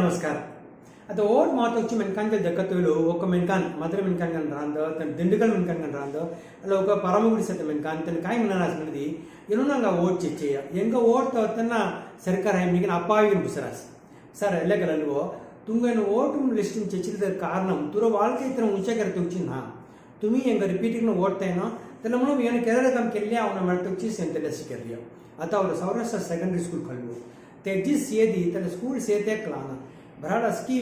నమస్కారం. అది ఓట్ మాట వచ్చి మెనకాన్ దక్కత్తులు ఒక మెనకాన్ మధుర మెనకాన్ కానీ రాందో తన దిండుగల మెనకాన్ కానీ రాందో అలా ఒక పరమ గుడి సత్య మెనకాన్ తన కాయ రాసినది ఎన్నోగా ఓట్ చెక్ చేయ ఇంకా ఓట్ తర్వాత సర్కార్ ఆయన మీకు అప్పావి బుసరాస్ సార్ ఎల్లగలవో తుంగైన ఓటు లిస్టు నుంచి చచ్చిన కారణం దూర వాళ్ళకైతే ఉంచగర తొచ్చిందా తుమి ఇంక రిపీట్గా ఓడ్తాయినా తెలంగాణ మేము కెరళకంకెళ్ళి ఆమె మెడ వచ్చి సెంత్రియో అత అవి సౌరాష్ట్ర సెకండరీ స్కూల్ కలుగు. తెచ్చిసేది తన స్కూల్ సేతే కలాన బ్రాడస్కి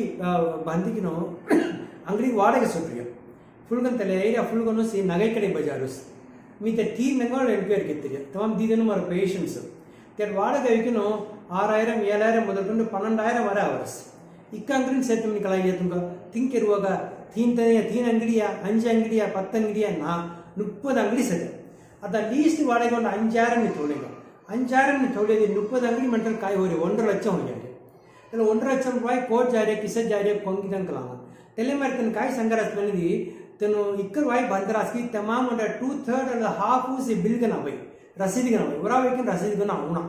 బందికినో ಅಂಗಡಿ ವಾಡಗೆ ಸುಟ್ರಿ ಫುಲ್ಗಂತಲೆ ಏರಿಯಾ ಫುಲ್ಗನು ಸಿ ನಗೈ ಕಡೆ ಬಜಾರುಸ್ ಮೀತೆ ಟೀ ನಂಗಳು ಎಂಕ್ವೇರ್ ಕಿತ್ತಿಗೆ ತಮಾಮ್ ದೀದನು ಮರ ಪೇಷನ್ಸ್ தெட் வாடகை வைக்கணும் ஆறாயிரம் ஏழாயிரம் முதற்கொண்டு பன்னெண்டாயிரம் வர அவர்ஸ் இக்காங்கிரின்னு சேர்த்து நிக்கலாம் ஏற்றுங்க திங்க் இருவாக தீன் தனியா தீன் அங்கடியா அஞ்சு அங்கடியா பத்து அங்கடியா நான் முப்பது அங்கடி சேர்த்து அதை லீஸ்ட் வாடகை கொண்டு அஞ்சாயிரம் நீ ಅಂಜಾರನ್ನು ಚೌಲೇದಿ ಮುಪ್ಪದು ಅಂಗಡಿ ಮಂಟಲ್ ಕಾಯಿ ಹೋರಿ ಒಂದರ ಲಕ್ಷ ಹೋಗ್ಯಾರಿ ಅಲ್ಲ ಒಂದರ ಲಕ್ಷ ರೂಪಾಯಿ ಕೋಟ್ ಜಾರಿ ಕಿಸ ಜಾರಿ ಕೊಂಗಿದಂಕಲ ತಲೆ ಮರ್ತನ ಕಾಯಿ ಸಂಗರಸ್ ಬಂದಿ ತನು ಇಕ್ಕರ್ ವಾಯ್ ಬಂದರಾಸ್ಕಿ ತಮಾಮ್ ಅಂಡ two third and half C ಬಿಲ್ಗೆ ನಾವು ಬೈ ರಸೀದಿಗೆ ನಾವು ಇವರ ಬೇಕಿನ ರಸೀದಿಗೆ ನಾವು ಅವಣ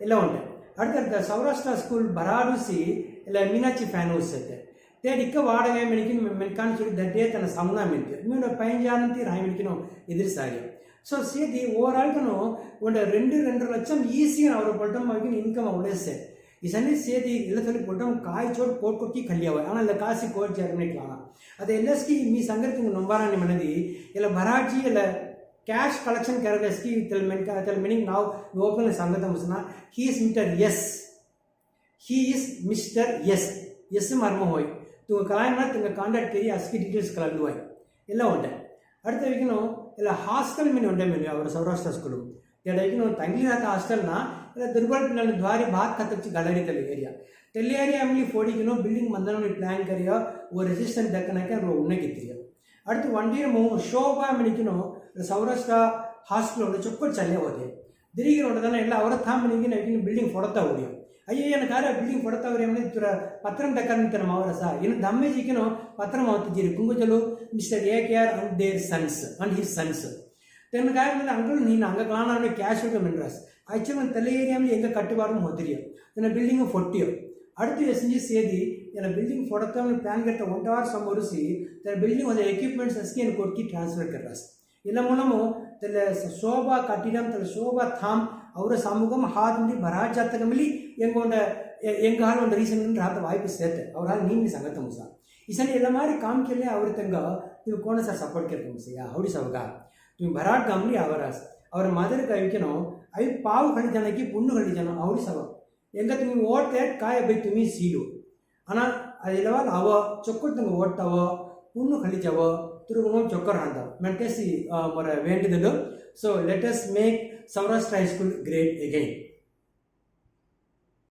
ಎಲ್ಲ ಉಂಟೆ அடுத்தடுத்த சௌராஷ்டிரா ஸ்கூல் பராடுசி இல்லை மீனாட்சி ஃபேன் ஹவுஸ் சேர்த்து தேடிக்க வாடகை மெனிக்கின் மென்கான்னு சொல்லி தட்டே தன சவுனா மெனிக்கு மீனோட பயஞ்சானத்தி ராய் மெனிக்கணும் எதிர் சாரியும் సాగి సో ಸೇದಿ ಓವರಾಲ್ಗೂ ಒಂದು రెండు రెండు లక్షం ఈజీగా ಅವ್ರು ಪಡ್ಡಮ್ ಆಗಿ ಇನ್ಕಮ್ ಅವಳೇಸೆ ಈ ಸಣ್ಣ ಸೇದಿ ಎಲ್ಲ ಸಲ ಪಡ್ಡಮ್ ಕಾಯಿ ಚೋಟ್ ಕೋಟ್ ಕೊಟ್ಟಿ ಕಲಿಯವ ஆனால் ಇಲ್ಲ ಕಾಸಿ ಕೋಟ್ ಜರ್ಮನಿಕ್ಲಾನ ಅದು ಎಲ್ಲಸ್ಕಿ మీ సంగతి నొంబారాన్ని మనది ఇలా భరాజీ ఇలా ಕ್ಯಾಶ್ ಕಲೆಕ್ಷನ್ ಕೆರಗಸ್ಕಿ ತೆಲ್ ಮೆನ್ ತೆಲ್ ಮೆನಿಂಗ್ ನಾವು ಓಪನ್ ಸಂಗತ ಮುಸ್ನ he is mister S he is mister S S ಮರ್ಮ ಹೋಯ್ ತುಂಗ ಕಲಾಯನ ತುಂಗ ಕಾಂಟ್ಯಾಕ್ಟ್ ಕೇರಿ ಅಸ್ಕಿ ಡೀಟೇಲ್ಸ್ ಕಲಂದು ಹೋಯ್ ಎಲ್ಲ ಉಂಟೆ அடுத்து வைக்கணும் ಇಲ್ಲ ಹಾಸ್ಟೆಲ್ ಮೀನು ಒಂದೇ ಮೇಲೆ ಅವರ ಸೌರಾಷ್ಟ್ರ ಸ್ಕೂಲು ಎಡಗಿನ ತಂಗಿನಾಥ ಹಾಸ್ಟೆಲ್ನ ಇಲ್ಲ ದುರ್ಗಲ್ಪಿನಲ್ಲಿ ದ್ವಾರಿ ಭಾತ್ ಕತ್ತಚ್ಚಿ ಗಲರಿ ತಲೆ ಏರಿಯಾ ತೆಲ್ಲಿ ಏರಿಯಾ ಅಮ್ಲಿ ಫೋಡಿಗಿನೋ ಬಿಲ್ಡಿಂಗ್ ಮಂದನೋಡಿ ಪ್ಲಾನ್ ಕರಿಯೋ ಓ ರೆಸಿಸ್ಟೆಂಟ್ ದಕ್ಕನಕ್ಕೆ ಅವ್ರು ಉಣ್ಣಗಿತ್ತಿರಿ அடுத்து வண்டியமோ ஷோபா மணிக்கணும் சௌராஷ்டிரா ஹாஸ்டலோட சொக்கர் சரியாக ஓதி திடீர்னு தானே எல்லாம் அவரை தான் மணிக்கு நான் பில்டிங் பொடத்தா முடியும் ಅಯ್ಯಯ್ಯನಕಾರ ಬಿಲ್ಡಿಂಗ್ ಕೊಡ್ತಾವ್ರೆ ಏನಿದ್ರೆ ಪತ್ರಂ ತಕ್ಕಂತನ ಅವರ ಸಹ ಇನ್ನು ದಮ್ಮೇಜಿಕಿನೋ ಪತ್ರಂ ಅವತ್ತಿದ್ದೀರಿ ಕುಂಗುಜಲು mister A K R and their sons and his sons then வந்து அங்கிள் நீ அங்கே காணாமே கேஷ் விட்டு மென்றாஸ் ஆக்சுவலாக நான் தெளியறியாமல் எங்கே கட்டுவாரும் மதுரையும் என்னை பில்டிங்கு பொட்டியும் அடுத்து செஞ்சு சேதி என்னை பில்டிங் பொடத்தாமல் பிளான் கட்ட ஒன் ஹவர் சம்பரிசி தன் பில்டிங் கொஞ்சம் எக்யூப்மெண்ட்ஸ் அஸ்கி எனக்கு ஒட்டி டிரான்ஸ்ஃபர் கர்றாஸ் இல்ல மூலமும் தெல்ல சோபா கட்டிடம் தெல்ல சோபா தாம் ಅವರ ಸಮೂಹಂ ಹಾದಿ ಬರಾಜಾತಕಮಲ್ಲಿ ಎಂಗೊಂಡ ಎಂಗಾಲ ಒಂದು ರೀಸನ್ ರಾತ ವಾಯ್ಪು ಸೇರ್ತೆ ಅವ್ರ ಹಾಲು ನೀಮಿ ಸಂಗತ ಮುಸ ಈ ಸಲ ಎಲ್ಲ ಮಾರಿ ಕಾಮ್ ಕೆಲ್ಲೆ ಅವ್ರ ತಂಗ ನೀವು ಕೋಣ ಸರ್ ಸಪೋರ್ಟ್ ಕೇಳ್ಕೊ ಮುಸ ಯಾ ಹೌಡಿ ಸವಗ ನೀವು ಬರಾಟ್ ಕಾಮ್ಲಿ ಅವರ ಅವರ ಮದರ ಕೈಕೆನೋ ಐ ಪಾವು ಹಳಿ ಜನಕ್ಕೆ ಪುಣ್ಣು ಹಳಿ ಜನ ಅವ್ರಿ ಸವ ಎಂಗತ್ ನೀವು ಓಡ್ತೆ ಕಾಯ ಬೈ ತುಮಿ ಸೀಲು ಅನ ಅದೆಲ್ಲವಾಗ ಅವ ಚೊಕ್ಕರ್ ತಂಗ ಓಡ್ತಾವ ಪುಣ್ಣು ಹಳಿಜವ ತಿರುಗೋ ಚೊಕ್ಕರ್ ಅಂತಾವ ಮೆಂಟೇಸಿ ಮರ ವೇಂಟದಲ್ಲು So let us make Saurashtra High School great again.